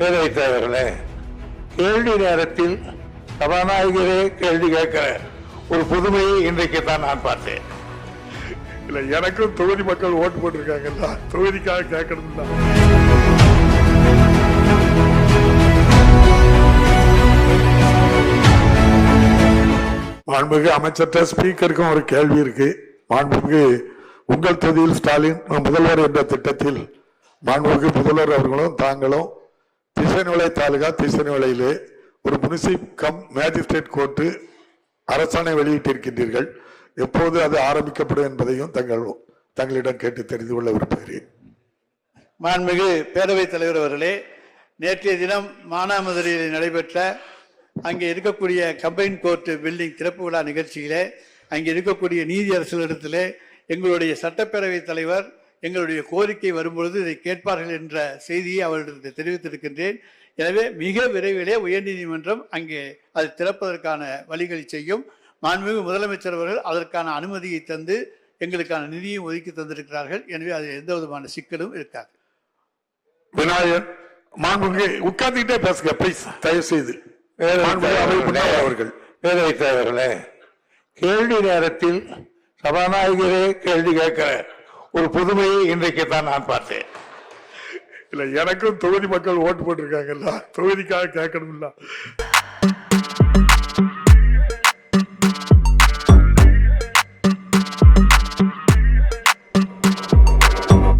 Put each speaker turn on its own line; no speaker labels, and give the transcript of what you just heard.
பேரவைத் தலைவர்களே கேள்வி நேரத்தில் சபாநாயகரே கேள்வி கேட்கிற ஒரு புதுமையை இன்றைக்கு தான் நான் பார்த்தேன்.
இல்ல எனக்கும் தொகுதி மக்கள் ஓட்டு போட்டிருக்காங்கல்ல தொகுதிக்காக கேட்கணும் தான். மாண்புமிகு அமைச்சர்கிட்ட ஸ்பீக்கருக்கும் ஒரு கேள்வி இருக்கு. மாண்புமிகு உங்கள் தொகுதியில் ஸ்டாலின் முதல்வர் என்ற திட்டத்தில் மாண்புமிகு முதல்வர் அவர்களும் தாங்களும் திசைநிலை தாலுகா திசைநிலையிலே ஒரு முனிசிப் கம் மேஜிஸ்ட்ரேட் கோர்ட்டு அரசாணை வெளியிட்டிருக்கின்றீர்கள். எப்போது அது ஆரம்பிக்கப்படும் என்பதையும் தங்கள் தங்களிடம் கேட்டு தெரிந்து கொள்ள விரும்புகிறேன்.
மாண்புமிகு பேரவைத் தலைவர் அவர்களே நேற்றைய தினம் மானாமதுரையில் நடைபெற்ற அங்கே இருக்கக்கூடிய கம்பைன் கோர்ட்டு பில்டிங் திறப்பு விழா நிகழ்ச்சியிலே அங்கே இருக்கக்கூடிய நீதியரசர்களிடத்திலே எங்களுடைய சட்டப்பேரவைத் தலைவர் எங்களுடைய கோரிக்கை வரும்பொழுது இதை கேட்பார்கள் என்ற செய்தியை அவர்களிடத்தில் தெரிவித்திருக்கின்றேன். எனவே மிக விரைவிலே உயர்நீதிமன்றம் அங்கே அது திறப்பதற்கான வழிகளை செய்யும். மாண்புமிகு முதலமைச்சர் அவர்கள் அதற்கான அனுமதியை தந்து எங்களுக்கான நிதியும் ஒதுக்கி தந்திருக்கிறார்கள். எனவே அது எந்த விதமான சிக்கலும் இருக்காது.
விநாயகர் மாண்புமிகு உட்கார்ந்துகிட்டே பேசுங்க ப்ளீஸ் தயவு செய்து அவர்கள்.
பேரவைத் தலைவர்களே கேள்வி நேரத்தில் சபாநாயகரே கேள்வி கேட்கிற ஒரு புதுமையை இன்றைக்கு தான் நான் பார்த்தேன்.
இல்ல எனக்கும் தொகுதி மக்கள் ஓட்டு போட்டிருக்காங்கல்ல. தொகுதிக்காக கேட்கணும்ல.